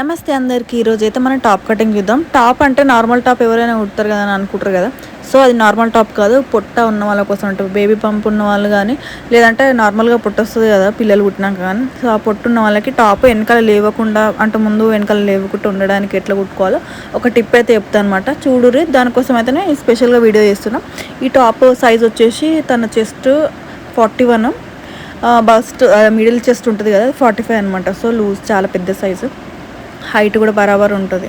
నమస్తే అందరికీ. ఈరోజు అయితే మనం టాప్ కటింగ్ చూద్దాం. టాప్ అంటే నార్మల్ టాప్ ఎవరైనా కుడతారు కదా అని అనుకుంటారు కదా. సో అది నార్మల్ టాప్ కాదు. పొట్ట ఉన్న వాళ్ళ కోసం అంటే బేబీ పంప్ ఉన్న వాళ్ళు కానీ లేదంటే నార్మల్గా పొట్ట వస్తుంది కదా పిల్లలు పుట్టినాక కానీ. సో ఆ పొట్టు ఉన్న వాళ్ళకి టాప్ వెనకాల లేవకుండా అంటే ముందు వెనకాల లేవకుండా ఉండడానికి ఎట్లా కుట్టుకోవాలో ఒక టిప్ అయితే చెప్తాను అనమాట చూడురి దానికోసం అయితేనే స్పెషల్గా వీడియో చేస్తున్నాం. ఈ టాప్ సైజ్ వచ్చేసి తన chest forty one bust middle chest ఉంటుంది కదా ఫార్టీ ఫైవ్ అనమాట సో లూజ్ చాలా పెద్ద సైజు. హైట్ కూడా బరాబర్ ఉంటుంది.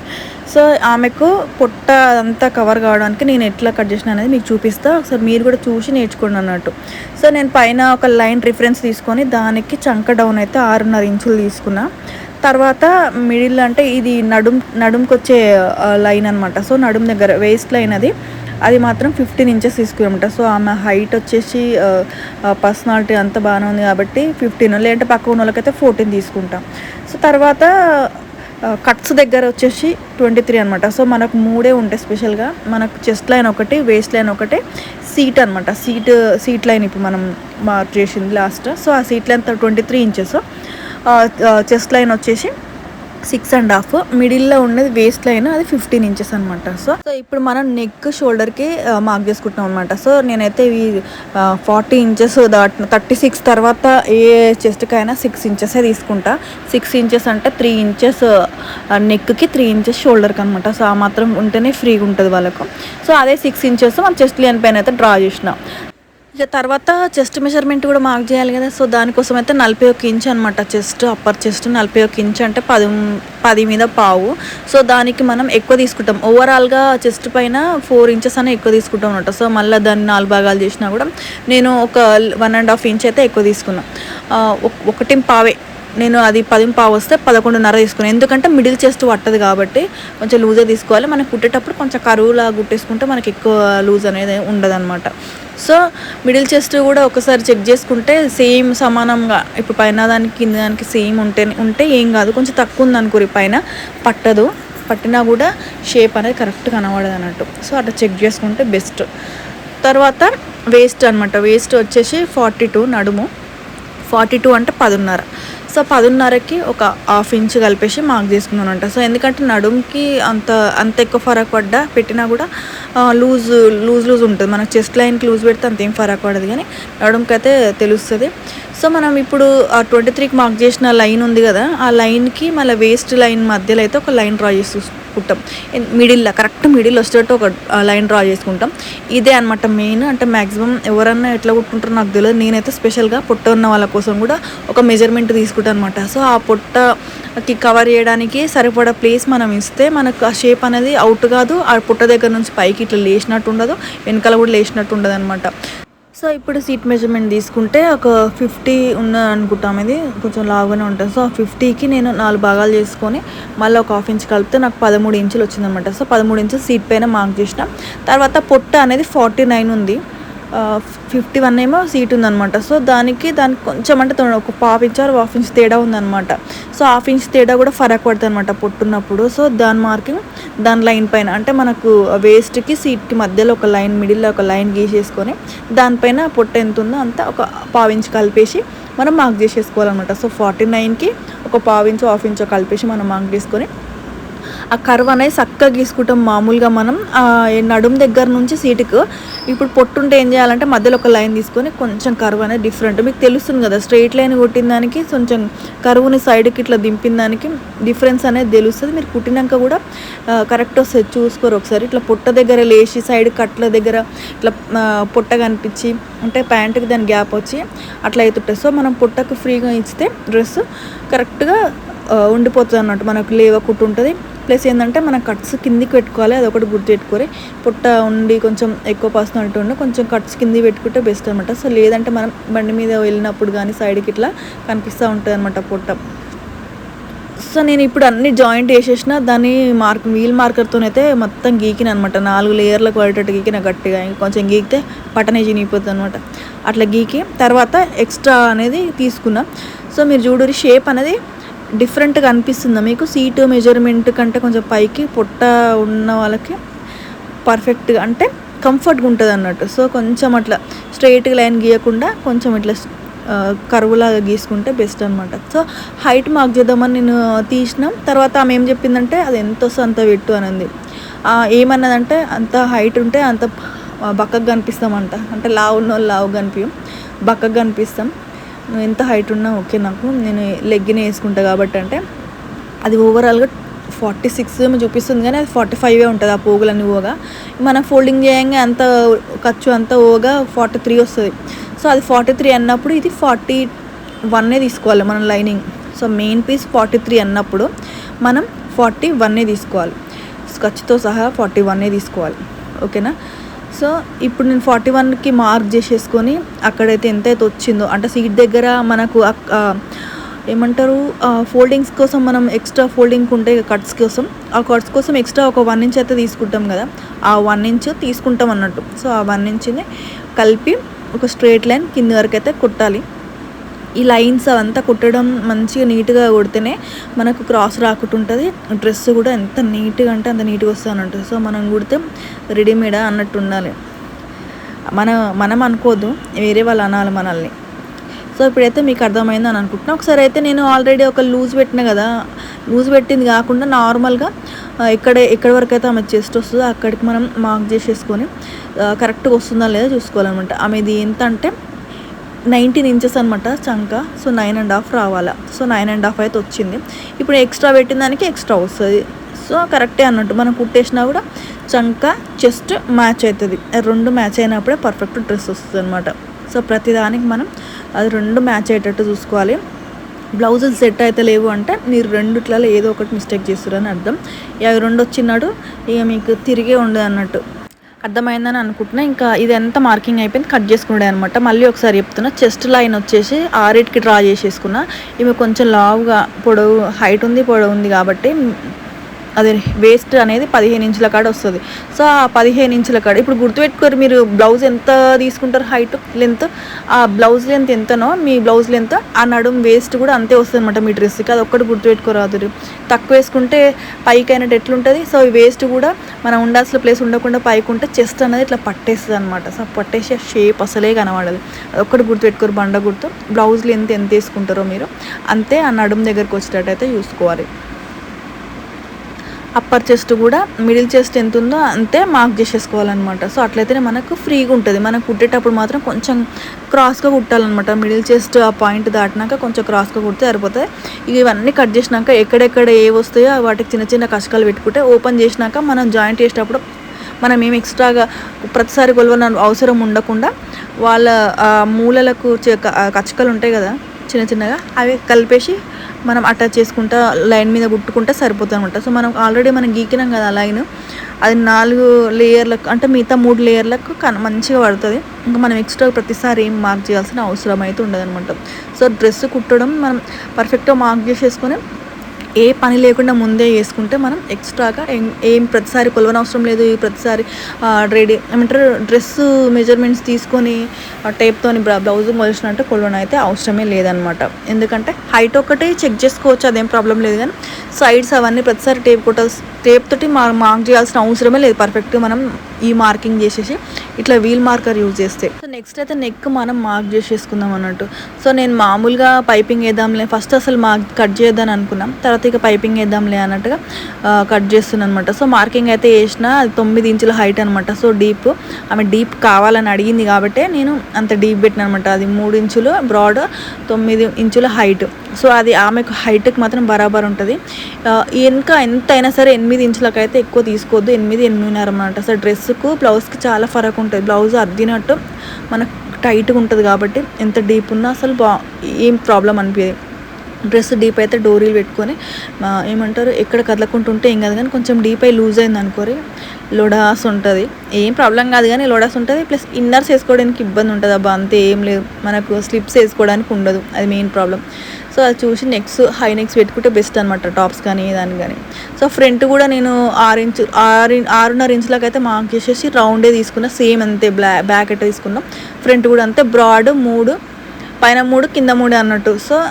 సో ఆమెకు పొట్ట అంతా కవర్ కావడానికి నేను ఎట్లా కట్ చేసిన అనేది మీకు చూపిస్తా. ఒకసారి మీరు కూడా చూసి నేర్చుకోండి అన్నట్టు. సో నేను పైన ఒక లైన్ రిఫరెన్స్ తీసుకొని దానికి చంక డౌన్ అయితే ఆరున్నర ఇంచులు తీసుకున్నా. తర్వాత మిడిల్ అంటే ఇది నడుం నడుంకి వచ్చే లైన్ అనమాట సో నడుం దగ్గర వేస్ట్ లైన్ అది. అది మాత్రం ఫిఫ్టీన్ ఇంచెస్ తీసుకున్నమాట. సో ఆమె హైట్ వచ్చేసి పర్సనాలిటీ అంత బాగానే ఉంది కాబట్టి ఫిఫ్టీన్. లేదంటే పక్క ఉన్న వాళ్ళకైతే ఫోర్టీన్ తీసుకుంటాం. సో తర్వాత కట్స్ దగ్గర వచ్చేసి ట్వంటీ త్రీ అనమాట సో మనకు మూడే ఉంటాయి స్పెషల్గా మనకు చెస్ట్ లైన్ ఒకటి వేస్ట్ లైన్ ఒకటి సీట్ అనమాట సీట్ సీట్ లైన్ ఇప్పుడు మనం మార్క్ చేసింది లాస్ట్ సో ఆ seat line twenty three inches chest line వచ్చేసి సిక్స్ అండ్ హాఫ్. మిడిల్లో ఉండేది వేస్ట్ లైన్ అది ఫిఫ్టీన్ ఇంచెస్ అనమాట సో సో ఇప్పుడు మనం నెక్ షోల్డర్కి మార్క్ చేసుకుంటాం అనమాట సో నేనైతే ఈ ఫార్టీ ఇంచెస్ దాటిన థర్టీ సిక్స్ తర్వాత ఏ చెస్ట్కైనా సిక్స్ ఇంచెసే తీసుకుంటా. సిక్స్ ఇంచెస్ అంటే త్రీ ఇంచెస్ నెక్కి త్రీ ఇంచెస్ షోల్డర్కి అనమాట సో ఆ మాత్రం ఉంటేనే ఫ్రీగా ఉంటుంది వాళ్ళకు. సో అదే సిక్స్ ఇంచెస్ మన చెస్ట్ లైన్ పైన అయితే డ్రా చేసిన. ఇక తర్వాత చెస్ట్ మెజర్మెంట్ కూడా మార్క్ చేయాలి కదా. సో దానికోసం అయితే నలభై ఒక ఇంచ్ అనమాట చెస్ట్ అప్పర్ చెస్ట్ నలభై ఒక ఇంచ్ అంటే పది పది మీద పావు. సో దానికి మనం ఎక్కువ తీసుకుంటాం. ఓవరాల్గా చెస్ట్ పైన ఫోర్ ఇంచెస్ అనే ఎక్కువ తీసుకుంటాం అనమాట సో మళ్ళీ దాన్ని నాలుగు భాగాలు చేసినా కూడా నేను ఒక వన్ అండ్ హాఫ్ ఇంచ్ అయితే ఎక్కువ తీసుకున్నాను ఒకటి పావే. నేను అది పది పావు వస్తే పదకొండున్నర తీసుకున్నాను ఎందుకంటే మిడిల్ చెస్ట్ పట్టదు కాబట్టి కొంచెం లూజే తీసుకోవాలి. మనం కుట్టేటప్పుడు కొంచెం కరువులా కుట్టేసుకుంటే మనకి ఎక్కువ లూజ్ అనేది ఉండదన్నమాట. సో మిడిల్ చెస్ట్ కూడా ఒకసారి చెక్ చేసుకుంటే సేమ్ సమానంగా ఇప్పుడు పైన దానికి కింద దానికి సేమ్ ఉంటే ఉంటే ఏం కాదు. కొంచెం తక్కువ ఉంది పైన పట్టదు. పట్టినా కూడా షేప్ అనేది కరెక్ట్ కనబడదు అన్నట్టు. సో అట్లా చెక్ చేసుకుంటే బెస్ట్. తర్వాత వేస్ట్ అనమాట వేస్ట్ వచ్చేసి ఫార్టీ టూ నడుము. ఫార్టీ టూ అంటే పదున్నర. సో పదున్నరకి ఒక హాఫ్ ఇంచ్ కలిపేసి మార్క్ చేసుకున్నాను అంట సో ఎందుకంటే నడుముకి అంత అంత ఎక్కువ ఫరక్ పడ్డా పెట్టినా కూడా లూజ్ లూజ్ లూజ్ ఉంటుంది. మనకు చెస్ట్ లైన్కి లూజ్ పెడితే అంత ఏం ఫరక్ పడదు కానీ నడుముకి అయితే తెలుస్తుంది. సో మనం ఇప్పుడు ఆ ట్వంటీ త్రీకి మార్క్ చేసిన లైన్ ఉంది కదా ఆ లైన్కి మళ్ళీ వేస్ట్ లైన్ మధ్యలో అయితే ఒక లైన్ డ్రా చేసి కుట్టాం మిడిల్లో కరెక్ట్ మిడిల్ వచ్చేటట్టు ఒక లైన్ డ్రా చేసుకుంటాం. ఇదే అనమాట మెయిన్. అంటే మ్యాక్సిమం ఎవరన్నా ఎట్లా కుట్టుకుంటారో నాకు తెలియదు నేనైతే స్పెషల్గా పొట్ట ఉన్న వాళ్ళ కోసం కూడా ఒక మెజర్మెంట్ తీసుకుంటాను అనమాట సో ఆ పొట్టకి కవర్ చేయడానికి సరిపడా ప్లేస్ మనం ఇస్తే మనకు ఆ షేప్ అనేది అవుట్ కాదు. ఆ పుట్ట దగ్గర నుంచి పైకి ఇట్లా లేచినట్టు ఉండదు. వెనకాల కూడా లేచినట్టు ఉండదు అనమాట సో ఇప్పుడు సీట్ మెజర్మెంట్ తీసుకుంటే ఒక ఫిఫ్టీ ఉన్న అనుకుంటాం. ఇది కొంచెం లావుగానే ఉంటుంది. సో ఆ ఫిఫ్టీకి నేను నాలుగు భాగాలు చేసుకొని మళ్ళీ ఒక హాఫ్ ఇంచ్ కలిపితే నాకు పదమూడు ఇంచులు వచ్చిందనమాట సో పదమూడు ఇంచులు సీట్ పైన మార్క్ చేసిన. తర్వాత పొట్ట అనేది ఫార్టీ నైన్ ఉంది. ఫిఫ్టీ వన్ ఏమో సీట్ ఉందనమాట సో దానికి దానికి కొంచెం అంటే ఒక half inch or half inch తేడా ఉందనమాట సో హాఫ్ ఇంచ్ తేడా కూడా ఫరక్ పడుతుంది అనమాట పొట్టున్నప్పుడు. సో దాని మార్కింగ్ దాని లైన్ పైన అంటే మనకు వేస్ట్కి సీట్కి మధ్యలో ఒక లైన్ మిడిల్లో ఒక లైన్ గీసేసుకొని దానిపైన పొట్టు ఎంత ఉందో అంతా ఒక పావు ఇంచ్ కలిపేసి మనం మార్క్ చేసేసుకోవాలన్నమాట. సో ఫార్టీ నైన్కి ఒక పావు ఇంచు హాఫ్ ఇంచో కలిపేసి మనం మార్క్ చేసుకొని ఆ కర్వ్ అనేది చక్కగా గీసుకుంటాం మామూలుగా మనం. నడుం దగ్గర నుంచి సీటుకు. ఇప్పుడు పొట్టుంటే ఏం చేయాలంటే మధ్యలో ఒక లైన్ తీసుకొని కొంచెం కర్వ్ అనేది డిఫరెంట్ మీకు తెలుస్తుంది కదా స్ట్రైట్ లైన్ కొట్టిన దానికి కొంచెం కరువుని సైడ్కి ఇట్లా దింపిన దానికి డిఫరెన్స్ అనేది తెలుస్తుంది. మీరు కుట్టినాక కూడా కరెక్ట్ వస్తుంది. చూసుకోరు ఒకసారి. ఇట్లా పొట్ట దగ్గర లేచి సైడ్ కట్ల దగ్గర ఇట్లా పొట్ట కనిపించి అంటే ప్యాంటుకి దాని గ్యాప్ వచ్చి అట్లా అవుతుంటాయి సో మనం పొట్టకు ఫ్రీగా ఇస్తే డ్రెస్ కరెక్ట్గా ఉండిపోతుంది అన్నట్టు. మనకు లేవకుండా ఉంటుంది. ప్లస్ ఏంటంటే మనం కట్స్ కిందికి పెట్టుకోవాలి. అది ఒకటి గుర్తు పెట్టుకొని పుట్ట ఉండి కొంచెం ఎక్కువ పర్సనాలిటీ ఉండి కొంచెం కట్స్ కింది పెట్టుకుంటే బెస్ట్ అనమాట సో లేదంటే మనం బండి మీద వెళ్ళినప్పుడు కానీ సైడ్కి ఇట్లా కనిపిస్తూ ఉంటుంది అనమాట పొట్ట. సో నేను ఇప్పుడు అన్ని జాయింట్ వేసేసిన. దాన్ని మార్క్ వీల్ మార్కర్తో అయితే మొత్తం గీకిన అనమాట నాలుగు లేయర్లకు పడేటట్టు గీకిన గట్టిగా. కొంచెం గీకితే పట్టనే చినిగిపోతుంది అనమాట అట్లా గీకి తర్వాత ఎక్స్ట్రా అనేది తీసుకున్నా. సో మీరు చూడు షేప్ అనేది డిఫరెంట్గా అనిపిస్తుందా మీకు? సీటు మెజర్మెంట్ కంటే కొంచెం పైకి పొట్ట ఉన్న వాళ్ళకి పర్ఫెక్ట్గా అంటే కంఫర్ట్గా ఉంటుంది అన్నట్టు. సో కొంచెం అట్లా స్ట్రైట్గా లైన్ గీయకుండా కొంచెం ఇట్లా కరువులాగా గీసుకుంటే బెస్ట్ అనమాట సో హైట్ మార్క్ చేద్దామని నేను తీసినాం. తర్వాత ఆమె ఏం చెప్పిందంటే అది ఎంత వస్తుంది అంత పెట్టు అనింది. ఏమన్నదంటే అంత హైట్ ఉంటే అంత బక్కగా కనిపిస్తామంట. అంటే లావు ఉన్న వాళ్ళు లావు కనిపించం బక్కగా కనిపిస్తాం. నువ్వు ఎంత హైట్ ఉన్నా ఓకే నాకు. నేను లెగ్గిన వేసుకుంటా కాబట్టి అంటే అది ఓవరాల్గా ఫార్టీ సిక్స్ ఏమో చూపిస్తుంది కానీ అది ఫార్టీ ఫైవే ఉంటుంది ఆ పోగులన్నీ ఓగా మనం ఫోల్డింగ్ చేయంగా అంత ఖర్చు అంత ఓగా ఫార్టీ త్రీ వస్తుంది. సో అది ఫార్టీ త్రీ అన్నప్పుడు ఇది ఫార్టీ వన్నే తీసుకోవాలి మనం lining so main piece forty three అన్నప్పుడు మనం ఫార్టీ వన్నే తీసుకోవాలి. ఖర్చుతో సహా ఫార్టీ వన్నే తీసుకోవాలి. ఓకేనా సో ఇప్పుడు నేను ఫార్టీ వన్కి మార్క్ చేసేసుకొని అక్కడైతే ఎంతైతే వచ్చిందో అంటే సీట్ దగ్గర మనకు ఏమంటారు ఫోల్డింగ్స్ కోసం మనం ఎక్స్ట్రా ఫోల్డింగ్ ఉంటే కట్స్ కోసం. ఆ కట్స్ కోసం ఎక్స్ట్రా ఒక వన్ ఇంచ్ అయితే తీసుకుంటాం కదా ఆ వన్ ఇంచ్ తీసుకుంటాం అన్నట్టు. సో ఆ వన్ ఇంచ్ని కలిపి ఒక స్ట్రేట్ లైన్ కింది వరకు అయితే కుట్టాలి. ఈ లైన్స్ అవంతా కుట్టడం మంచిగా నీట్గా కొడితేనే మనకు క్రాస్ రాకుండా ఉంటుంది డ్రెస్ కూడా ఎంత నీట్గా అంటే అంత నీట్గా వస్తుంది అన్నట్టు సో మనం కుడితే రెడీమేడా అన్నట్టు ఉండాలి. మన మనం అనుకోదు వేరే వాళ్ళు అనాలి మనల్ని. సో ఇప్పుడైతే మీకు అర్థమైంది అని అనుకుంటున్నా. ఒకసారి అయితే నేను ఆల్రెడీ ఒక లూజ్ పెట్టిన కదా లూజ్ పెట్టింది కాకుండా నార్మల్గా ఇక్కడ ఎక్కడ ఎక్కడి వరకు అయితే ఆమె చెస్ట్ వస్తుందో. అక్కడికి మనం మార్క్ చేసేసుకొని కరెక్ట్గా వస్తుందా లేదా చూసుకోవాలన్నమాట. ఆమెది ఎంత అంటే నైన్టీన్ ఇంచెస్ అనమాట చంక. సో నైన్ అండ్ హాఫ్ రావాలా. సో నైన్ అండ్ హాఫ్ అయితే వచ్చింది. ఇప్పుడు ఎక్స్ట్రా పెట్టిన దానికి ఎక్స్ట్రా వస్తుంది. సో కరెక్టే అన్నట్టు మనం కుట్టేసినా కూడా చంక చెస్ట్ మ్యాచ్ అవుతుంది. రెండు మ్యాచ్ అయినప్పుడే పర్ఫెక్ట్ డ్రెస్ వస్తుంది అనమాట సో ప్రతిదానికి మనం అది రెండు మ్యాచ్ అయ్యేటట్టు చూసుకోవాలి. బ్లౌజులు సెట్ అయితే లేవు అంటే మీరు రెండిట్లలో ఏదో ఒకటి మిస్టేక్ చేస్తారని అర్థం. ఇక రెండు వచ్చినాడు ఇక మీకు తిరిగే ఉండదు అన్నట్టు. అర్థమైందని అనుకుంటున్నా. ఇంకా ఇదంతా మార్కింగ్ అయిపోయింది కట్ చేసుకున్నాడే అనమాట మళ్ళీ ఒకసారి చెప్తున్నా చెస్ట్ లైన్ వచ్చేసి ఆరేట్కి డ్రా చేసేసుకున్నా. ఇవి కొంచెం లావుగా పొడవు హైట్ ఉంది పొడవు ఉంది కాబట్టి అది వేస్ట్ అనేది పదిహేను ఇంచుల కాడ వస్తుంది. సో ఆ పదిహేను ఇంచుల కాడ ఇప్పుడు గుర్తుపెట్టుకోరు మీరు బ్లౌజ్ ఎంత తీసుకుంటారు? హైట్ లెంత్ ఆ బ్లౌజ్ లెంత్ ఎంతనో మీ బ్లౌజ్ లెంత్ ఆ నడుము వేస్ట్ కూడా అంతే వస్తుంది అనమాట మీ డ్రెస్కి అది ఒక్కటి గుర్తుపెట్టుకోరాదు తక్కువ వేసుకుంటే పైకి అయినట్టు ఎట్లుంటుంది సో ఈ వేస్ట్ కూడా మనం ఉండాల్సిన ప్లేస్ ఉండకుండా పైకి ఉంటే చెస్ట్ అనేది ఇట్లా పట్టేస్తుంది అనమాట సో పట్టేసి షేప్ అసలే కనబడదు. అది ఒక్కటి గుర్తుపెట్టుకోరు బండ గుర్తు. బ్లౌజ్ లెంత్ ఎంత వేసుకుంటారో మీరు. అంతే ఆ నడుము దగ్గరకు వచ్చేటట్టు అయితే చూసుకోవాలి. అప్పర్ చెస్ట్ కూడా మిడిల్ చెస్ట్ ఎంత ఉందో అంతే మార్క్ చేసేసుకోవాలన్నమాట. సో అట్లయితేనే మనకు ఫ్రీగా ఉంటుంది. మనం కుట్టేటప్పుడు మాత్రం కొంచెం క్రాస్గా కుట్టాలన్నమాట. మిడిల్ చెస్ట్ ఆ పాయింట్ దాటినాక కొంచెం క్రాస్గా కుడితే సరిపోతాయి ఇక ఇవన్నీ కట్ చేసినాక ఎక్కడెక్కడ ఏ వస్తాయో వాటికి చిన్న చిన్న కషకాలు పెట్టుకుంటే ఓపెన్ చేసినాక మనం జాయింట్ చేసేటప్పుడు మనం ఏం ఎక్స్ట్రాగా ప్రతిసారి కొలవన అవసరం ఉండకుండా వాళ్ళ మూలలకు చె- కచ్చకలు ఉంటాయి కదా చిన్న చిన్నగా అవి కలిపేసి మనం అటాచ్ చేసుకుంటా లైన్ మీద కుట్టుకుంటే సరిపోతుంది అనమాట సో మనం ఆల్రెడీ మనం గీకినాం కదా లైన్ అది నాలుగు లేయర్లకు అంటే మిగతా మూడు లేయర్లకు కన మంచిగా పడుతుంది. ఇంకా మనం ఎక్స్ట్రా ప్రతిసారి ఏం మార్క్ చేయాల్సిన అవసరం అయితే ఉండదనమాట సో డ్రెస్ కుట్టడం మనం పర్ఫెక్ట్గా మార్క్ చేసేసుకొని ఏ పని లేకుండా ముందే వేసుకుంటే మనం ఎక్స్ట్రాగా ఏం ఏం ప్రతిసారి కొలవన అవసరం లేదు ప్రతిసారి రెడీ ఏమంటారు డ్రెస్ మెజర్మెంట్స్ తీసుకొని టేప్తోని బ్లౌజ్ మొలిచినట్టు కొలవన అయితే అవసరమే లేదనమాట. ఎందుకంటే హైట్ ఒక్కటే చెక్ చేసుకోవచ్చు అదేం ప్రాబ్లం లేదు. కానీ సైడ్స్ అవన్నీ ప్రతిసారి టేప్ కొట్ట టేప్ తోటి మా మార్క్ చేయాల్సిన అవసరమే లేదు. పర్ఫెక్ట్గా మనం ఈ మార్కింగ్ చేసేసి ఇట్లా వీల్ మార్కర్ యూజ్ చేస్తే. సో నెక్స్ట్ అయితే నెక్ మనం మార్క్ చేసేసుకుందాం అన్నట్టు. సో నేను మామూలుగా పైపింగ్ వేద్దాంలే. ఫస్ట్ అసలు మార్క్ కట్ చేద్దాం అనుకున్నాం. తర్వాత ఇక పైపింగ్ వేద్దాంలే అన్నట్టుగా కట్ చేస్తున్నాను అనమాట సో మార్కింగ్ అయితే వేసిన అది తొమ్మిది ఇంచుల హైట్ అనమాట సో డీప్ ఆమె డీప్ కావాలని అడిగింది కాబట్టి నేను అంత డీప్ పెట్టిన అనమాట అది మూడు ఇంచులు బ్రాడ్ తొమ్మిది ఇంచుల హైట్ సో అది ఆమెకు హైట్కి మాత్రం బరాబర్ ఉంటుంది. ఇంకా ఎంత అయినా సరే ఎనిమిది ఇంచులకు అయితే ఎక్కువ తీసుకోవద్దు. ఎనిమిది ఎనిమిదిన్నర అనమాట. సో డ్రెస్కు బ్లౌజ్కి చాలా ఫరక్ ఉంటుంది. బ్లౌజ్ అద్దినట్టు మనకు టైట్గా ఉంటుంది కాబట్టి ఎంత డీప్ ఉన్నా అసలు బా ఏం ప్రాబ్లం అనిపించదు డ్రెస్ డీప్ అయితే డోరీలు పెట్టుకొని ఏమంటారు ఎక్కడ కదలకుంటుంటే ఏం కాదు కానీ కొంచెం డీప్ అయి లూజ్ అయింది అనుకోరి లొడాస్ ఉంటుంది. ఏం ప్రాబ్లం కాదు కానీ లొడాస్ ఉంటుంది ప్లస్ ఇన్నర్స్ వేసుకోవడానికి ఇబ్బంది ఉంటుంది. అబ్బా అంతే ఏం లేదు. మనకు స్లిప్స్ వేసుకోవడానికి ఉండదు. అది మెయిన్ ప్రాబ్లం. సో అది చూసి నెక్స్ హై నెక్స్ పెట్టుకుంటే బెస్ట్ అనమాట టాప్స్ కానీ దాని కానీ. సో ఫ్రంట్ కూడా నేను ఆరు ఇంచు ఆరు ఆరున్నర ఇంచులకు అయితే మార్క్ చేసేసి రౌండే తీసుకున్నా. సేమ్ అంతే బ్లా బ్యాక్ అయితే తీసుకున్నాం. ఫ్రంట్ కూడా అంతే. బ్రాడ్ మూడు పైన మూడు కింద మూడు అన్నట్టు. సో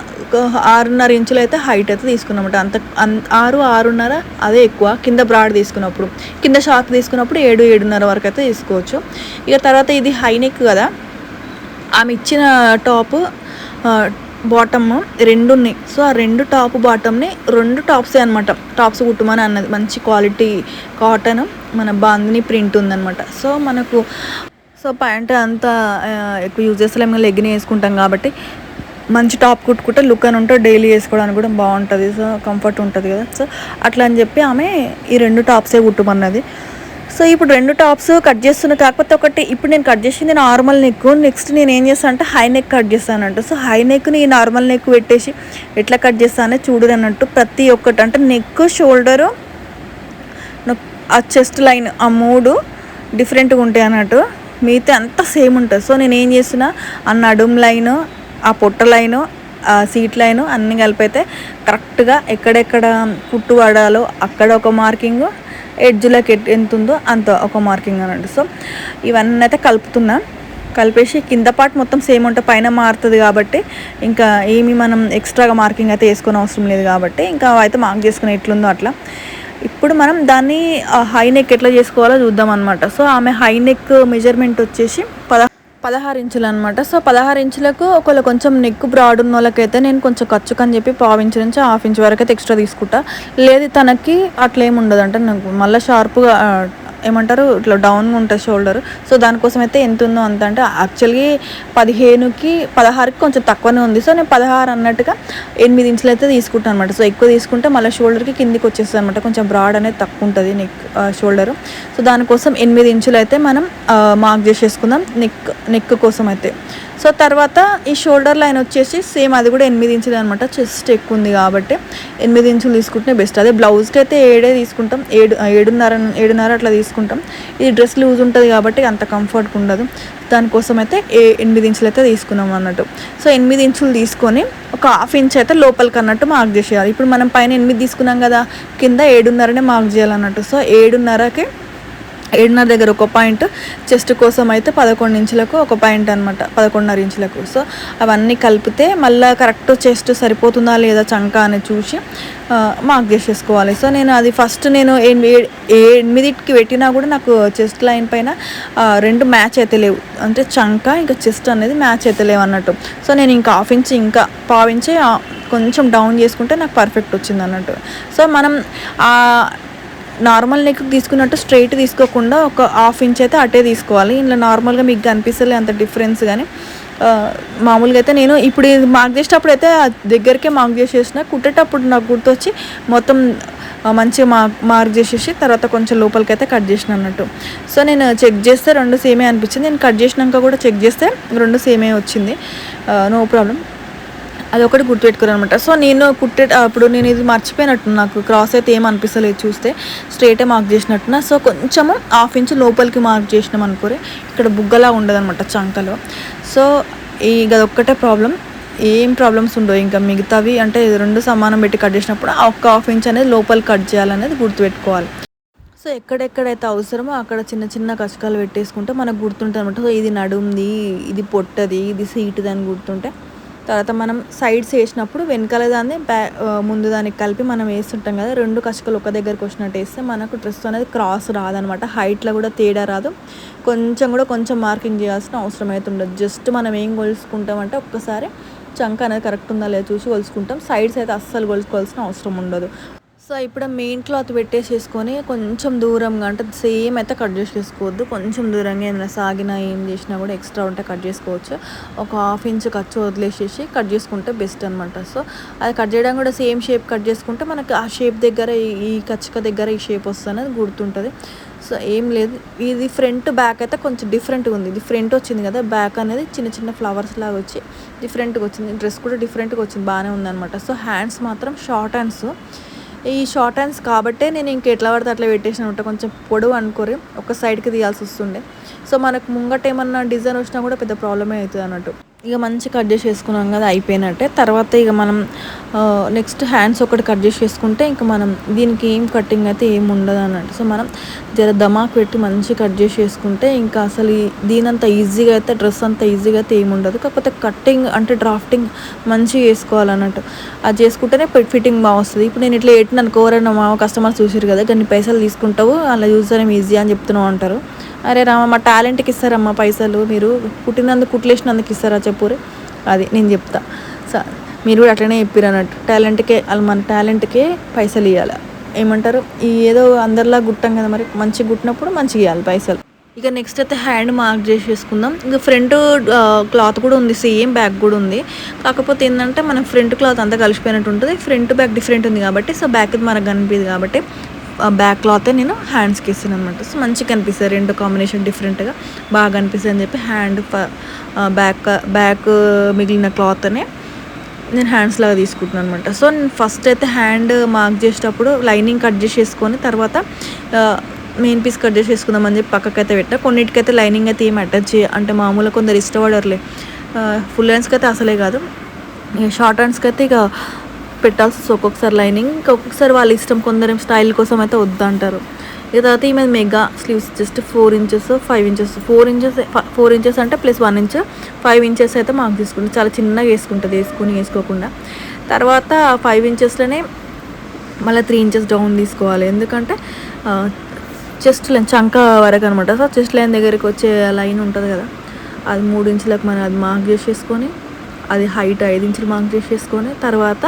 ఆరున్నర ఇంచులు అయితే హైట్ అయితే తీసుకున్నమాట. అంత అన్- ఆరు ఆరున్నర అదే ఎక్కువ. కింద బ్రాడ్ తీసుకున్నప్పుడు. కింద షార్ట్ తీసుకున్నప్పుడు ఏడు ఏడున్నర వరకు అయితే తీసుకోవచ్చు. ఇక తర్వాత ఇది హైనెక్ కదా. ఆమె ఇచ్చిన టాప్ బాటమ్ రెండు ఉన్నాయి. సో ఆ రెండు టాప్ బాటమ్ని రెండు టాప్సే అనమాట టాప్స్ కుట్టమని అన్నది. మంచి క్వాలిటీ కాటన్ మన బాందిని ప్రింట్ ఉందన్నమాట. సో మనకు సో ప్యాంట్ అంతా ఎక్కువ యూజ్ చేస్తలేము లెగ్గిన వేసుకుంటాం కాబట్టి మంచి టాప్ కుట్టుకుంటే లుక్ అని ఉంటే డైలీ వేసుకోవడానికి కూడా బాగుంటుంది. సో కంఫర్ట్ ఉంటుంది కదా. సో అట్లా అని చెప్పి ఆమె ఈ రెండు టాప్సే కుట్టమన్నది. సో ఇప్పుడు రెండు టాప్స్ కట్ చేస్తున్నా కాకపోతే ఒకటి ఇప్పుడు నేను కట్ చేసింది నార్మల్ నెక్. నెక్స్ట్ నేను ఏం చేస్తాను అంటే హై నెక్ కట్ చేస్తానంట. సో హై నెక్ని నార్మల్ నెక్ పెట్టేసి ఎట్లా కట్ చేస్తానో చూడు అన్నట్టు ప్రతి ఒక్కటి అంటే నెక్ షోల్డరు ఆ చెస్ట్ లైన్ ఆ మూడు డిఫరెంట్గా ఉంటాయి అన్నట్టు. మిగతా అంతా సేమ్ ఉంటుంది. సో నేను ఏం చేస్తున్నా ఆ నడుం లైను ఆ పొట్ట లైను ఆ సీట్ లైను అన్నీ కలిపితే కరెక్ట్గా ఎక్కడెక్కడ కుట్టు పడాలో అక్కడ ఒక మార్కింగ్ ఎడ్జ్లోకి ఎంత ఉందో అంత ఒక మార్కింగ్ అన్నట్టు. సో ఇవన్నీ అయితే కలుపుతున్నా. కలిపేసి కింద పార్ట్ మొత్తం సేమ్ ఉంటే పైన మారుతుంది కాబట్టి ఇంకా ఏమి మనం ఎక్స్ట్రాగా మార్కింగ్ అయితే వేసుకునే అవసరం లేదు కాబట్టి ఇంకా అయితే మార్క్ చేసుకుని ఎట్లుందో అట్లా. ఇప్పుడు మనం దాన్ని హై నెక్ ఎట్లా చేసుకోవాలో చూద్దాం అనమాట సో ఆమె హై నెక్ మెజర్మెంట్ వచ్చేసి పద పదహారు ఇంచులు అనమాట సో పదహారు ఇంచులకు ఒకవేళ కొంచెం నెక్ బ్రాడ్ ఉన్న వాళ్ళకైతే నేను కొంచెం ఖర్చుకు అని చెప్పి పావు ఇంచు నుంచి హాఫ్ ఇంచ్ వరకు అయితే ఎక్స్ట్రా తీసుకుంటా. లేదు తనకి అట్లా ఏమి ఉండదు అంటే నాకు మళ్ళీ షార్ప్గా ఏమంటారు ఇట్లా డౌన్గా ఉంటుంది షోల్డర్ సో దానికోసం అయితే ఎంత ఉందో అంత అంటే యాక్చువల్గా పదిహేనుకి పదహారుకి కొంచెం తక్కువనే ఉంది. సో నేను పదహారు అన్నట్టుగా ఎనిమిది ఇంచులు అయితే తీసుకుంటాను అనమాట సో ఎక్కువ తీసుకుంటే మళ్ళీ షోల్డర్కి కిందికి వచ్చేస్తుంది అనమాట కొంచెం బ్రాడ్ అనేది తక్కువ ఉంటుంది నెక్ షోల్డర్ సో దానికోసం ఎనిమిది ఇంచులు అయితే మనం మార్క్ చేసేసుకుందాం నెక్ నెక్ కోసం అయితే సో తర్వాత ఈ షోల్డర్ లైన్ వచ్చేసి సేమ్ అది కూడా ఎనిమిది ఇంచులు అనమాట చెస్ట్ ఎక్కువ ఉంది కాబట్టి ఎనిమిది ఇంచులు తీసుకుంటే బెస్ట్ అదే బ్లౌజ్కి అయితే ఏడే తీసుకుంటాం. ఏడు ఏడున్నర ఏడున్నర అట్లా తీసుకుంటాం తీసుకుంటాం. ఇది డ్రెస్ లూజ్ ఉంటుంది కాబట్టి అంత కంఫర్ట్గా ఉండదు. దానికోసం అయితే ఏ ఎనిమిది ఇంచులు అయితే తీసుకున్నాం అన్నట్టు. సో ఎనిమిది ఇంచులు తీసుకొని ఒక హాఫ్ ఇంచ్ అయితే లోపలికి అన్నట్టు మార్క్ చేసేయాలి. ఇప్పుడు మనం పైన ఎనిమిది తీసుకున్నాం కదా కింద ఏడున్నరనే మార్క్ చేయాలన్నట్టు. సో ఏడున్నరకి ఏడున్నర దగ్గర ఒక పాయింట్ చెస్ట్ కోసం అయితే పదకొండు ఇంచులకు ఒక పాయింట్ అనమాట పదకొండున్నర ఇంచులకు. సో అవన్నీ కలిపితే మళ్ళీ కరెక్ట్ చెస్ట్ సరిపోతుందా లేదా చంక అని చూసి మార్క్ చేసేసుకోవాలి. సో నేను అది ఫస్ట్ నేను ఏ- ఎనిమిదికి పెట్టినా కూడా నాకు చెస్ట్ లైన్ పైన రెండు మ్యాచ్ అయితే లేవు. అంటే చంక ఇంకా చెస్ట్ అనేది మ్యాచ్ అయితే లేవు అన్నట్టు. సో నేను ఇంకా హాఫ్ ఇంచ్ ఇంకా పావించి కొంచెం డౌన్ చేసుకుంటే నాకు పర్ఫెక్ట్ వచ్చింది అన్నట్టు. సో మనం నార్మల్ నెక్ తీసుకున్నట్టు స్ట్రైట్ తీసుకోకుండా ఒక హాఫ్ ఇంచ్ అయితే అటే తీసుకోవాలి. ఇలా నార్మల్గా మీకు కనిపిస్తలే అంత డిఫరెన్స్ కానీ మామూలుగా అయితే నేను ఇప్పుడు మార్క్ చేసేటప్పుడు అయితే దగ్గరికే మార్క్ చేసేసిన కుట్టేటప్పుడు నాకు గుర్తొచ్చి మొత్తం మంచిగా మా మార్క్ చేసేసి తర్వాత కొంచెం లోపలికి అయితే కట్ చేసిన అన్నట్టు. సో నేను చెక్ చేస్తే రెండు సేమే అనిపించింది. నేను కట్ చేసినాక కూడా చెక్ చేస్తే రెండు సేమే వచ్చింది. నో ప్రాబ్లం అది ఒకటి గుర్తుపెట్టుకుని అనమాట సో నేను కుట్టే అప్పుడు నేను ఇది మర్చిపోయినట్టు నాకు క్రాస్ అయితే ఏం అనిపిస్తలేదు చూస్తే. స్ట్రేటే మార్క్ చేసినట్టున. సో కొంచెము హాఫ్ ఇంచ్ లోపలికి మార్క్ చేసినాం అనుకోరే ఇక్కడ బుగ్గలా ఉండదనమాట చంకలో. సో ఈ అదొక్కటే ప్రాబ్లం ఏం ప్రాబ్లమ్స్ ఉండవు. ఇంకా మిగతావి అంటే రెండు సమానం పెట్టి కట్ చేసినప్పుడు ఆ ఒక్క హాఫ్ ఇంచ్ అనేది లోపల కట్ చేయాలనేది గుర్తుపెట్టుకోవాలి. సో ఎక్కడెక్కడైతే అవసరమో అక్కడ చిన్న చిన్న కచకాలు పెట్టేసుకుంటే మనకు గుర్తుంటుంది అనమాట సో ఇది నడుంది ఇది పొట్టది ఇది సీటుది అని గుర్తుంటే తర్వాత మనం సైడ్స్ వేసినప్పుడు వెనకాల దాన్ని బ్యా ముందు దానికి కలిపి మనం వేస్తుంటాం కదా రెండు కచకలు ఒక దగ్గరకు వచ్చినట్టు వేస్తే మనకు డ్రెస్ అనేది క్రాస్ రాదనమాట హైట్లో కూడా తేడా రాదు. కొంచెం కూడా కొంచెం మార్కింగ్ చేయాల్సిన అవసరం అయితే ఉండదు. జస్ట్ మనం ఏం కొలుసుకుంటామంటే ఒక్కసారి చంక అనేది కరెక్ట్ ఉందా లేదా చూసి కొలుసుకుంటాం. సైడ్స్ అయితే అస్సలు కొలుసుకోవాల్సిన అవసరం ఉండదు. సో ఇప్పుడు మెయిన్ క్లాత్ పెట్టేసేసుకొని కొంచెం దూరంగా అంటే సేమ్ అయితే కట్ చేసేసుకోవద్దు. కొంచెం దూరంగా ఏమైనా సాగినా ఏం చేసినా కూడా ఎక్స్ట్రా ఉంటే కట్ చేసుకోవచ్చు. ఒక హాఫ్ ఇంచ్ ఖర్చు వదిలేసేసి కట్ చేసుకుంటే బెస్ట్ అనమాట సో అది కట్ చేయడం కూడా సేమ్ షేప్ కట్ చేసుకుంటే మనకి ఆ షేప్ దగ్గర ఈ- కచ్చిక దగ్గర ఈ షేప్ వస్తుంది గుర్తుంటుంది. సో ఏం లేదు. ఇది ఫ్రంట్ బ్యాక్ అయితే కొంచెం డిఫరెంట్గా ఉంది. ఇది ఫ్రంట్ వచ్చింది కదా బ్యాక్ అనేది చిన్న చిన్న ఫ్లవర్స్ లాగా వచ్చి డిఫరెంట్గా వచ్చింది. డ్రెస్ కూడా డిఫరెంట్గా వచ్చింది. బాగానే ఉందన్నమాట. సో హ్యాండ్స్ మాత్రం షార్ట్ హ్యాండ్స్ ఈ షార్ట్ హ్యాండ్స్ కాబట్టే నేను ఇంక ఎట్లా పడితే అట్లా పెట్టేసిన ఉంటా కొంచెం పొడవు అనుకోరి ఒక సైడ్కి తీయాల్సి వస్తుండే. సో మనకు ముంగట ఏమన్నా డిజైన్ వచ్చినా కూడా పెద్ద ప్రాబ్లమే అవుతుంది అన్నట్టు. ఇక మంచి కట్ చేసి వేసుకున్నాం కదా అయిపోయినట్టే. తర్వాత ఇక మనం నెక్స్ట్ హ్యాండ్స్ ఒకటి కట్ చేసి చేసుకుంటే ఇంకా మనం దీనికి ఏం కటింగ్ అయితే ఏం ఉండదు అన్నట్టు. సో మనం జర దమాక్ పెట్టి మంచి కట్ చేసి వేసుకుంటే ఇంకా అసలు దీనంత ఈజీగా అయితే డ్రెస్ అంత ఈజీగా అయితే ఏమి ఉండదు. కాకపోతే కట్టింగ్ అంటే డ్రాఫ్టింగ్ మంచిగా చేసుకోవాలన్నట్టు. అది చేసుకుంటేనే ఫిట్టింగ్ బాగా వస్తుంది. ఇప్పుడు నేను ఇట్లా ఎట్టిన అనుకో మా కస్టమర్స్ చూసారు కదా కానీ పైసలు తీసుకుంటావు అలా యూజ్ చేయడం ఈజీ అని చెప్తున్నావు అంటారు. అరే రామ మా టాలెంట్కి ఇస్తారమ్మా పైసలు. మీరు కుట్టినందుకు కుట్లేసినందుకు ఇస్తారా చెప్పురే? అది నేను చెప్తా. సో మీరు కూడా అట్లనే చెప్పారు అన్నట్టు. టాలెంట్కే వాళ్ళు మన టాలెంట్కే పైసలు ఇవ్వాలి ఏమంటారు? ఈ ఏదో అందరిలా గుట్టాం కదా మరి. మంచిగా గుట్టినప్పుడు మంచిగా ఇవ్వాలి పైసలు. ఇక నెక్స్ట్ అయితే హ్యాండ్ మార్క్ చేసేసుకుందాం. ఇంకా ఫ్రంట్ క్లాత్ కూడా ఉంది. సేమ్ బ్యాక్ కూడా ఉంది. కాకపోతే ఏంటంటే మనం ఫ్రంట్ క్లాత్ అంతా కలిసిపోయినట్టు ఉంటుంది. ఫ్రంట్ బ్యాక్ డిఫరెంట్ ఉంది కాబట్టి సో బ్యాక్ మనకు కనిపించదు కాబట్టి బ్యాక్ క్లాత్ నేను హ్యాండ్స్కి ఇస్తాను అనమాట సో మంచిగా కనిపిస్తుంది రెండు కాంబినేషన్ డిఫరెంట్గా బాగా కనిపిస్తుంది అని చెప్పి హ్యాండ్ బ్యాక్ బ్యాక్ మిగిలిన క్లాత్నే నేను హ్యాండ్స్ లాగా తీసుకుంటున్నాను అనమాట సో నేను ఫస్ట్ అయితే హ్యాండ్ మార్క్ చేసేటప్పుడు లైనింగ్ కట్ చేసేసుకొని తర్వాత మెయిన్ పీస్ కట్ చేసేసుకుందామని చెప్పి పక్కకైతే పెట్టా. కొన్నిటికైతే లైనింగ్ అయితే ఏం అటాచ్ చేయ అంటే మామూలుగా కొందరు ఇష్టపడరులే. ఫుల్ హ్యాండ్స్కి అయితే అసలే కాదు. షార్ట్ హ్యాండ్స్కి అయితే ఇక పెట్టాల్సి వస్తుంది. ఒక్కొక్కసారి లైనింగ్ ఒక్కొక్కసారి వాళ్ళ ఇష్టం కొందరు స్టైల్ కోసం అయితే వద్దంటారు. ఇక తర్వాత ఈమె mega sleeves just four inches five inches. Four inches four inches అంటే plus one inch. Five inches అయితే మాకు తీసుకుంటుంది చాలా చిన్నగా వేసుకుంటుంది వేసుకుని వేసుకోకుండా. తర్వాత ఫైవ్ ఇంచెస్లోనే మళ్ళీ త్రీ ఇంచెస్ డౌన్ తీసుకోవాలి. ఎందుకంటే చెస్ట్ లైన్ చంక వరకు అనమాట సో చెస్ట్ లైన్ దగ్గరికి వచ్చే లైన్ ఉంటుంది కదా. అది మూడు ఇంచులకు మనం అది మార్క్ చేసేసుకొని అది హైట్ ఐదు ఇంచులు మార్క్ చేసేసుకొని తర్వాత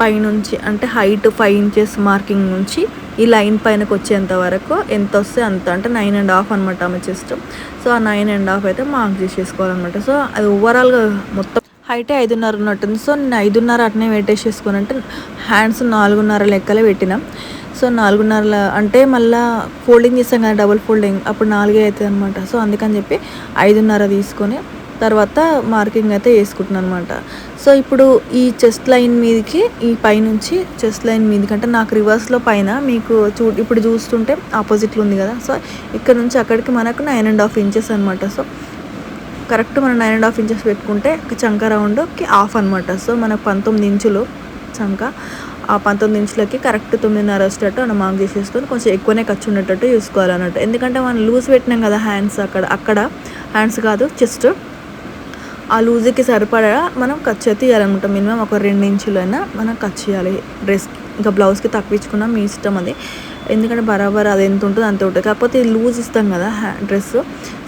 పైనుంచి అంటే హైట్ ఫైవ్ ఇంచెస్ మార్కింగ్ నుంచి ఈ లైన్ పైనకి వచ్చేంత వరకు ఎంత వస్తే అంత అంటే నైన్ అండ్ హాఫ్ అనమాట ఆమె చెస్ట్ సో ఆ నైన్ అండ్ హాఫ్ అయితే మార్క్ చేసేసుకోవాలన్నమాట. సో అది ఓవరాల్గా మొత్తం హైటే ఐదున్నర ఉన్నట్టుంది. సో నేను ఐదున్నర అట్నే పెట్టేసేసుకొని అంటే హ్యాండ్స్ నాలుగున్నర లెక్కలే పెట్టినాం. సో నాలుగున్నర అంటే మళ్ళీ ఫోల్డింగ్ చేస్తాం కదా డబుల్ ఫోల్డింగ్ అప్పుడు నాలుగే అవుతుంది అనమాట సో అందుకని చెప్పి ఐదున్నర తీసుకొని తర్వాత మార్కింగ్ అయితే వేసుకుంటున్నాను అనమాట సో ఇప్పుడు ఈ చెస్ట్ లైన్ మీదకి ఈ పైనుంచి చెస్ట్ లైన్ మీదకి అంటే నాకు రివర్స్లో పైన మీకు చూ ఇప్పుడు చూస్తుంటే ఆపోజిట్లో ఉంది కదా. సో ఇక్కడ నుంచి అక్కడికి మనకు నైన్ అండ్ హాఫ్ ఇంచెస్ అనమాట సో కరెక్ట్ మనం నైన్ అండ్ హాఫ్ ఇంచెస్ పెట్టుకుంటే చంక రౌండ్కి హాఫ్ అనమాట సో మనకు పంతొమ్మిది ఇంచులు చంక. ఆ పంతొమ్మిది ఇంచులకి కరెక్ట్ తొమ్మిదిన్నర వచ్చేటట్టు మనం మార్క్ చేసేసుకొని కొంచెం ఎక్కువనే ఖర్చు ఉండేటట్టు చూసుకోవాలన్నట్టు. ఎందుకంటే మనం లూజ్ పెట్టినాం కదా హ్యాండ్స్ అక్కడ అక్కడ. హ్యాండ్స్ కాదు చెస్ట్. ఆ లూజ్కి సరిపడా మనం ఖర్చు అయితే ఇవ్వాలన్నమాట మినిమం ఒక రెండు ఇంచులైనా మనం ఖర్చు చేయాలి. డ్రెస్ ఇంకా బ్లౌజ్కి తక్కువ మీ ఇష్టం అది. ఎందుకంటే బరాబర్ అది ఎంత ఉంటుంది అంత ఉంటుంది. కాకపోతే లూజ్ ఇస్తాం కదా డ్రెస్.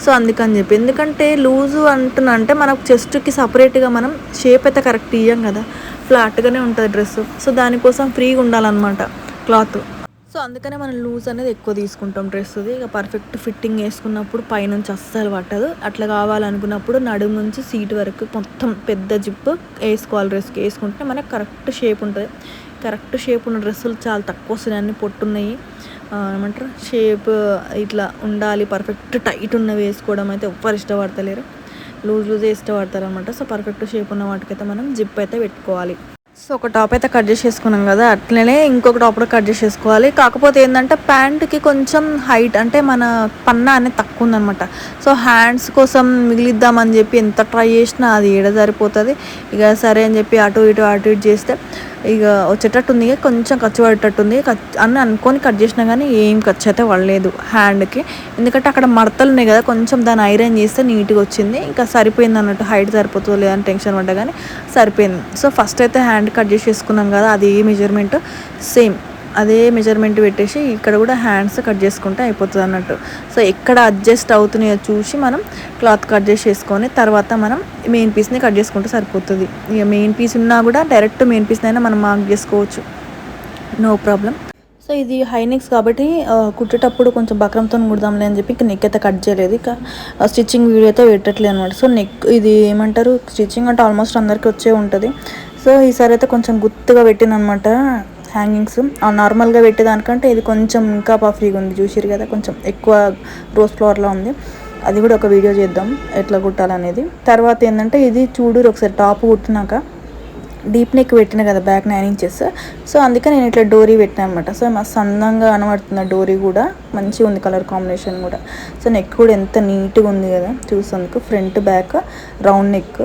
సో అందుకని చెప్పి. ఎందుకంటే లూజు అంటున్నా అంటే మనకు చెస్ట్కి సపరేట్గా మనం షేప్ అయితే కరెక్ట్ ఇవ్వం కదా. ఫ్లాట్గానే ఉంటుంది డ్రెస్. సో దానికోసం ఫ్రీగా ఉండాలన్నమాట క్లాత్. సో అందుకనే మనం లూజ్ అనేది ఎక్కువ తీసుకుంటాం డ్రెస్ది ఇక పర్ఫెక్ట్ ఫిట్టింగ్ వేసుకున్నప్పుడు పైనుంచి అస్సలు పట్టదు. అట్లా కావాలనుకున్నప్పుడు నడుము నుంచి సీట్ వరకు మొత్తం పెద్ద జిప్ వేసుకోవాలి డ్రెస్కి వేసుకుంటే మనకు కరెక్ట్ షేప్ ఉంటుంది. కరెక్ట్ షేప్ ఉన్న డ్రెస్సులు చాలా తక్కువ వస్తున్నాయి అన్ని పొట్టున్నాయి ఏమంటారు? షేప్ ఇట్లా ఉండాలి. పర్ఫెక్ట్ టైట్ ఉన్నవి వేసుకోవడం అయితే ఎవ్వరు ఇష్టపడతలేరు. లూజ్ లూజ్ ఇష్టపడతారు అనమాట సో పర్ఫెక్ట్ షేప్ ఉన్న వాటికైతే మనం జిప్ అయితే పెట్టుకోవాలి. సో ఒక టాప్ అయితే కట్ చేసేసుకున్నాం కదా అట్లనే ఇంకొక టాప్ కూడా కట్ చేసేసుకోవాలి. కాకపోతే ఏంటంటే ప్యాంట్కి కొంచెం హైట్ అంటే మన పన్నా అనేది తక్కువ ఉందనమాట సో హ్యాండ్స్ కోసం మిగిలిద్దామని చెప్పి ఎంత ట్రై చేసినా అది ఏడ సరిపోతుంది. ఇక సరే అని చెప్పి అటు ఇటు అటు ఇటు చేస్తే ఇక వచ్చేటట్టు ఉంది కొంచెం ఖర్చు పడేటట్టుంది. అని అనుకొని కట్ చేసినా కానీ ఏం ఖర్చు అయితే పడలేదు హ్యాండ్కి. ఎందుకంటే అక్కడ మడతలు ఉన్నాయి కదా కొంచెం దాన్ని ఐరన్ చేస్తే నీట్గా వచ్చింది. ఇంకా సరిపోయింది అన్నట్టు హైట్ సరిపోతుందో లేదని టెన్షన్ పడ్డా కానీ సరిపోయింది. సో ఫస్ట్ అయితే హ్యాండ్ కట్ చేసేసుకున్నాం కదా అది మెజర్మెంట్? సేమ్. అదే మెజర్మెంట్ పెట్టేసి ఇక్కడ కూడా హ్యాండ్స్ కట్ చేసుకుంటే అయిపోతుంది అన్నట్టు. సో ఎక్కడ అడ్జస్ట్ అవుతున్నాయో చూసి మనం క్లాత్ కట్ చేసేసుకొని తర్వాత మనం మెయిన్ పీస్ని కట్ చేసుకుంటే సరిపోతుంది. ఇక మెయిన్ పీస్ ఉన్నా కూడా డైరెక్ట్ మెయిన్ పీస్నైనా మనం మార్క్ చేసుకోవచ్చు. నో ప్రాబ్లం సో ఇది హైనెక్స్ కాబట్టి కుట్టేటప్పుడు కొంచెం బక్రంతో కుడదాంలే అని చెప్పి ఇంకా నెక్ అయితే కట్ చేయలేదు. ఇక స్టిచ్చింగ్ వీడియో అయితే పెట్టట్లేదు అనమాట సో నెక్ ఇది ఏమంటారు? స్టిచ్చింగ్ అంటే ఆల్మోస్ట్ అందరికీ వచ్చే ఉంటుంది. సో ఈసారి అయితే కొంచెం గుర్తుగా పెట్టిన అనమాట హ్యాంగింగ్స్ నార్మల్గా పెట్టేదానికంటే ఇది కొంచెం ఇంకా పఫీగా ఉంది. చూసిరు కదా కొంచెం ఎక్కువ రోజ్ ఫ్లవర్లో ఉంది. అది కూడా ఒక వీడియో చేద్దాం ఎట్లా కుట్టాలనేది. తర్వాత ఏంటంటే ఇది చూడు ఒకసారి టాప్ కుట్టినాక. డీప్ నెక్ పెట్టిన కదా బ్యాక్ నైన్ ఇంచెస్ సో అందుకే నేను ఇట్లా డోరీ పెట్టినా అనమాట సో మస్తు అందంగా కనబడుతుంది డోరీ కూడా మంచిగా ఉంది కలర్ కాంబినేషన్ కూడా. సో నెక్ కూడా ఎంత నీట్గా ఉంది కదా చూసేందుకు front back round neck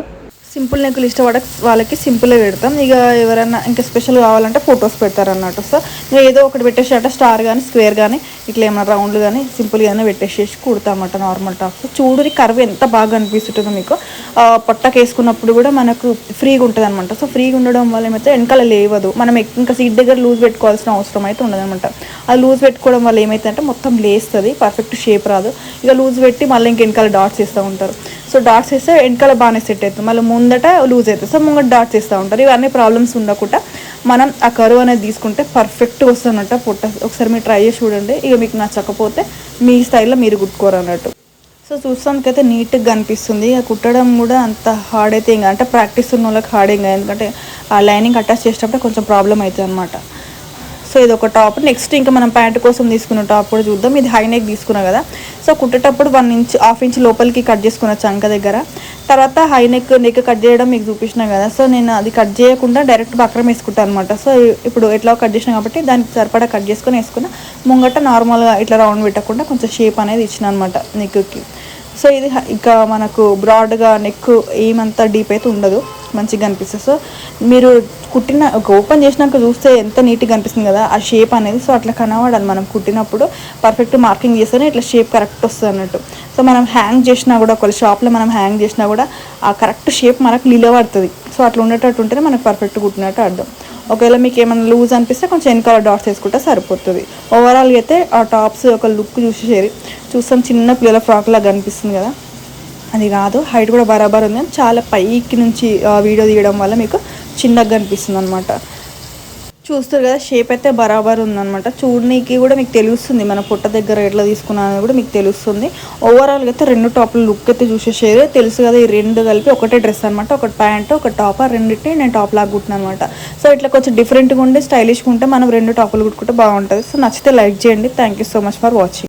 simple నెక్కులు ఇష్టపడ వాళ్ళకి సింపుల్గా పెడతాం. ఇక ఎవరైనా ఇంకా స్పెషల్ కావాలంటే ఫొటోస్ పెడతారన్నట్టు సో ఇంకా ఏదో ఒకటి పెట్టేసి స్టార్ కానీ స్క్వేర్ కానీ ఇట్లా ఏమైనా రౌండ్లు కానీ సింపుల్గా పెట్టేసేసి కుడతామట నార్మల్ టాప్స్ చూడుని కర్వ్ ఎంత బాగా అనిపిస్తుంటుందో మీకు. పొట్టకు వేసుకున్నప్పుడు కూడా మనకు ఫ్రీగా ఉంటుంది అనమాట సో ఫ్రీగా ఉండడం వల్ల ఏమైతే వెనకాల లేవదు. మనం ఇంకా సీట్ దగ్గర లూజ్ పెట్టుకోవాల్సిన అవసరం అయితే ఉండదనమాట అది లూజ్ పెట్టుకోవడం వల్ల ఏమైతే అంటే మొత్తం లేస్తుంది పర్ఫెక్ట్ షేప్ రాదు. ఇక లూజ్ పెట్టి మళ్ళీ ఇంక వెనకాల డాట్స్ వేస్తూ ఉంటారు. సో డాట్స్ వేస్తే వెనకాల బాగానే సెట్ అవుతుంది మళ్ళీ ముందు ముందట లూజ్ అవుతుంది సో ముంగట డాట్స్ ఇస్తూ ఉంటారు. ఇవన్నీ ప్రాబ్లమ్స్ ఉండకుండా మనం ఆ కరువు అనేది తీసుకుంటే పర్ఫెక్ట్గా వస్తుందన్నట్టు పొట్ట. ఒకసారి మీరు ట్రై చేసి చూడండి. ఇక మీకు నచ్చకపోతే మీ స్టైల్లో మీరు కుట్టుకోరు అన్నట్టు. సో చూస్తానికైతే నీట్గా కనిపిస్తుంది కుట్టడం కూడా అంత హార్డ్ అయితే ఇంకా అంటే ప్రాక్టీస్ ఉన్న వాళ్ళకి హార్డ్ ఇంకా ఎందుకంటే ఆ లైనింగ్ అటాచ్ చేసేటప్పుడు కొంచెం ప్రాబ్లం అవుతుంది అనమాట సో ఇది ఒక టాప్. నెక్స్ట్ ఇంకా మనం ప్యాంట్ కోసం తీసుకున్న టాప్ కూడా చూద్దాం. ఇది హై నెక్ తీసుకున్నాం కదా. సో కుట్టేటప్పుడు వన్ ఇంచ్ హాఫ్ ఇంచ్ లోపలికి కట్ చేసుకున్న చంక దగ్గర. తర్వాత హై నెక్ నెక్ కట్ చేయడం మీకు చూపించిన కదా. సో నేను అది కట్ చేయకుండా డైరెక్ట్ బక్రం వేసుకుంటాను అనమాట సో ఇప్పుడు ఎట్లా కట్ చేసినా కాబట్టి దానికి సరిపడా కట్ చేసుకొని వేసుకున్నా. ముంగట నార్మల్గా ఇట్లా రౌండ్ పెట్టకుండా కొంచెం షేప్ అనేది ఇచ్చిన అనమాట నెక్కి సో ఇది ఇంకా మనకు బ్రాడ్గా నెక్ ఏమంతా డీప్ అయితే ఉండదు. మంచిగా అనిపిస్తుంది. సో మీరు కుట్టిన ఒక ఓపెన్ చేసినాక చూస్తే ఎంత నీట్గా కనిపిస్తుంది కదా ఆ షేప్ అనేది. సో అట్లా కనబడాలి మనం కుట్టినప్పుడు. పర్ఫెక్ట్ మార్కింగ్ చేస్తేనే ఇట్లా షేప్ కరెక్ట్ వస్తుంది అన్నట్టు. సో మనం హ్యాంగ్ చేసినా కూడా ఒకవేళ షాప్లో మనం హ్యాంగ్ చేసినా కూడా ఆ కరెక్ట్ షేప్ మనకు నిలబడుతుంది. సో అట్లా ఉండేటట్టు ఉంటేనే మనకు పర్ఫెక్ట్ కుట్టినట్టు అర్థం. ఒకవేళ మీకు ఏమైనా లూజ్ అనిపిస్తే కొంచెం వెనకాల డాట్స్ వేసుకుంటే సరిపోతుంది. ఓవరాల్గా అయితే ఆ టాప్స్ ఒక లుక్ చూసేసేది చూస్తాం. చిన్న పిల్లల ఫ్రాక్ లాగా కనిపిస్తుంది కదా. అది కాదు హైట్ కూడా బరాబర్ ఉంది. చాలా పైకి నుంచి వీడియో తీయడం వల్ల మీకు చిన్నగా కనిపిస్తుంది అనమాట చూస్తారు కదా షేప్ అయితే బరాబర్ ఉందన్నమాట. చూడనీకి కూడా మీకు తెలుస్తుంది మన పుట్ట దగ్గర ఎట్లా తీసుకున్నా అనేది కూడా మీకు తెలుస్తుంది. ఓవరాల్గా అయితే రెండు టాప్లు లుక్ అయితే చూసేసేది తెలుసు కదా ఈ రెండు కలిపి ఒకటే డ్రెస్ అనమాట ఒక ప్యాంట్ ఒక టాప్ ఆ రెండింటిని నేను టాప్ లాగా కుట్టిన అనమాట సో ఇట్లా కొంచెం డిఫరెంట్గా ఉండి స్టైలిష్గా ఉంటే మనం రెండు టాపులు కుట్టుకుంటే బాగుంటుంది. సో నచ్చితే లైక్ చేయండి. Thank you so much for watching